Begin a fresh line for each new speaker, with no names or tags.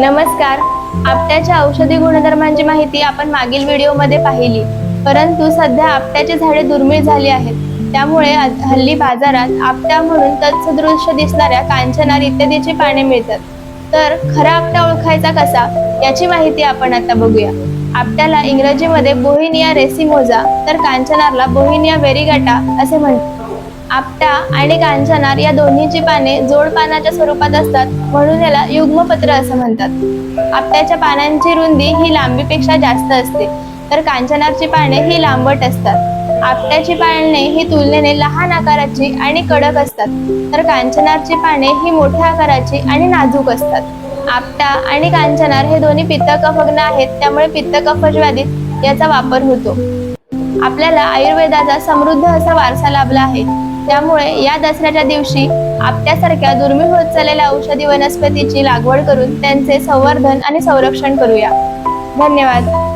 नमस्कार. आपट्याच्या औषधी गुणधर्मांची माहिती आपण मागील व्हिडिओमध्ये पाहिली. परंतु सध्या आपट्याची झाडे दुर्मिळ झाली आहेत. त्यामुळे हल्ली बाजारात आपट्या म्हणून तत्सदृश्य दिसणाऱ्या कांचनार इत्यादीची पाने मिळतात. तर खरा आपटा ओळखायचा कसा याची माहिती आपण आता बघूया. आपट्याला इंग्रजीमध्ये बोहिनिया रेसिमोजा तर कांचनारला बोहिनिया वेरिगाटा असे म्हणतात. आपटा आणि कांचनार या दोन्हीची पाने जोड पानाच्या स्वरूपात असतात म्हणून याला युग्मपत्र असं म्हणतात. आपट्याच्या पानांची रुंदी ही लांबीपेक्षा जास्त असते तर कांचनारची पाने ही लांबट असतात. आपट्याची पाने ही तुलनेने लहान आकाराची आणि कडक असतात तर कांचनारची पाने ही मोठ्या आकाराची आणि नाजूक असतात. आपटा आणि कांचनार हे दोन्ही पित्तकफग्न आहेत त्यामुळे पित्त याचा वापर होतो. आपल्याला आयुर्वेदाचा समृद्ध असा वारसा लाभला आहे. त्यामुळे या दसऱ्याच्या दिवशी आपल्यासारख्या दुर्मिळ होत चाललेल्या औषधी वनस्पतीची लागवड करून त्यांचे संवर्धन आणि संरक्षण करूया. धन्यवाद.